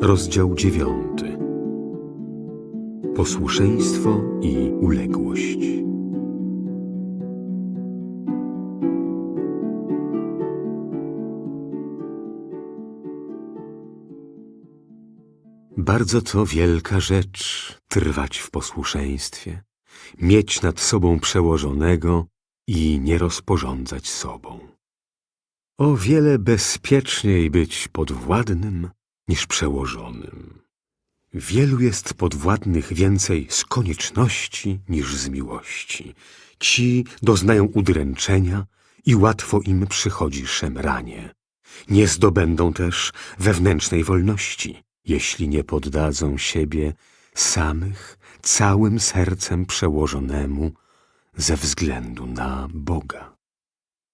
Rozdział dziewiąty. Posłuszeństwo i uległość. Bardzo to wielka rzecz trwać w posłuszeństwie, mieć nad sobą przełożonego i nie rozporządzać sobą. O wiele bezpieczniej być podwładnym niż przełożonym. Wielu jest podwładnych więcej z konieczności niż z miłości. Ci doznają udręczenia i łatwo im przychodzi szemranie. Nie zdobędą też wewnętrznej wolności, jeśli nie poddadzą siebie samych całym sercem przełożonemu ze względu na Boga.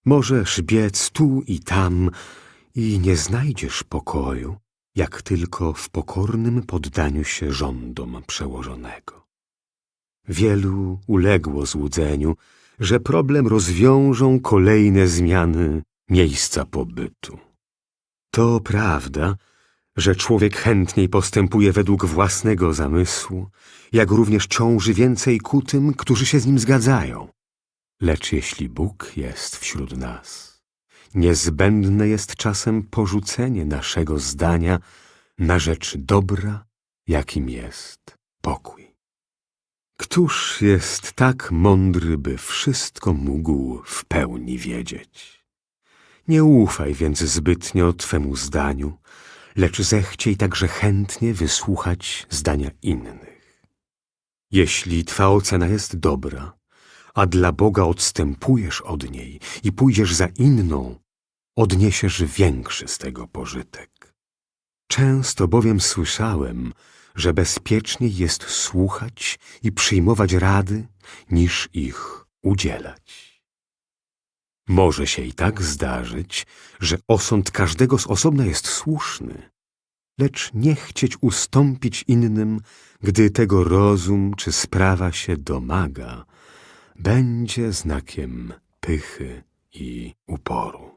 Możesz biec tu i tam i nie znajdziesz pokoju, jak tylko w pokornym poddaniu się rządom przełożonego. Wielu uległo złudzeniu, że problem rozwiążą kolejne zmiany miejsca pobytu. To prawda, że człowiek chętniej postępuje według własnego zamysłu, jak również ciąży więcej ku tym, którzy się z nim zgadzają. Lecz jeśli Bóg jest wśród nas, niezbędne jest czasem porzucenie naszego zdania na rzecz dobra, jakim jest pokój. Któż jest tak mądry, by wszystko mógł w pełni wiedzieć? Nie ufaj więc zbytnio Twemu zdaniu, lecz zechciej także chętnie wysłuchać zdania innych. Jeśli Twa ocena jest dobra, a dla Boga odstępujesz od niej i pójdziesz za inną, odniesiesz większy z tego pożytek. Często bowiem słyszałem, że bezpieczniej jest słuchać i przyjmować rady, niż ich udzielać. Może się i tak zdarzyć, że osąd każdego z osobna jest słuszny, lecz nie chcieć ustąpić innym, gdy tego rozum czy sprawa się domaga, będzie znakiem pychy i uporu.